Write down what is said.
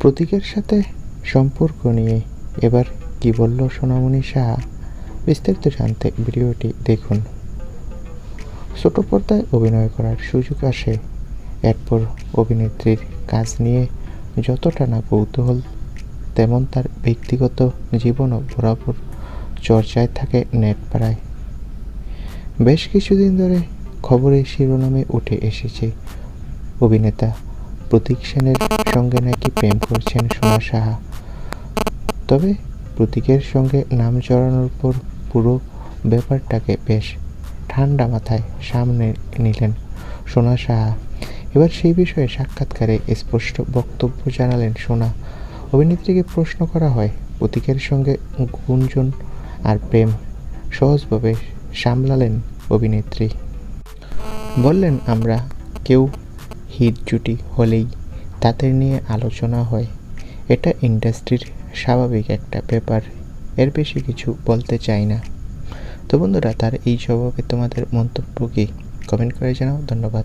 প্রতীকের সাথে সম্পর্ক নিয়ে। এবার কি বলল সোনামণি সাহা? বিস্তারিত জানতে ভিডিওটি দেখুন। ছোট পর্দায় অভিনয় করার সুযোগ আসে। এরপর অভিনেত্রীর কাজ নিয়ে যতটা না কৌতূহল, তেমন তার ব্যক্তিগত জীবনও বরাবর চর্চায় থাকে নেট পাড়ায় বেশ কিছুদিন ধরে খবরের শিরোনামে উঠে এসেছে অভিনেতা প্রতীক সেনের সঙ্গে নাকি প্রেম করছেন সোনা সাহা? তবে প্রতীকের সঙ্গে নাম জড়ানোর পর পুরো ব্যাপারটাকে বেশ ঠান্ডা মাথায় সামনে নিলেন সোনা সাহা। এবার সেই বিষয়ে সাক্ষাৎকারে স্পষ্ট বক্তব্য জানালেন সোনা। অভিনেত্রীকে প্রশ্ন করা হয়, প্রতীকের সঙ্গে গুঞ্জন আর প্রেম সহজভাবে সামলালেন অভিনেত্রী। বললেন, আমরা কেউ হিট জুটি হলেই তাদের নিয়ে আলোচনা হয়। এটা ইন্ডাস্ট্রির স্বাভাবিক একটা ব্যাপার, এর বেশি কিছু বলতে চাই না। তো বন্ধুরা, তার এই স্বভাবে তোমাদের মন্তব্য কি? কমেন্ট করে জানাও, ধন্যবাদ।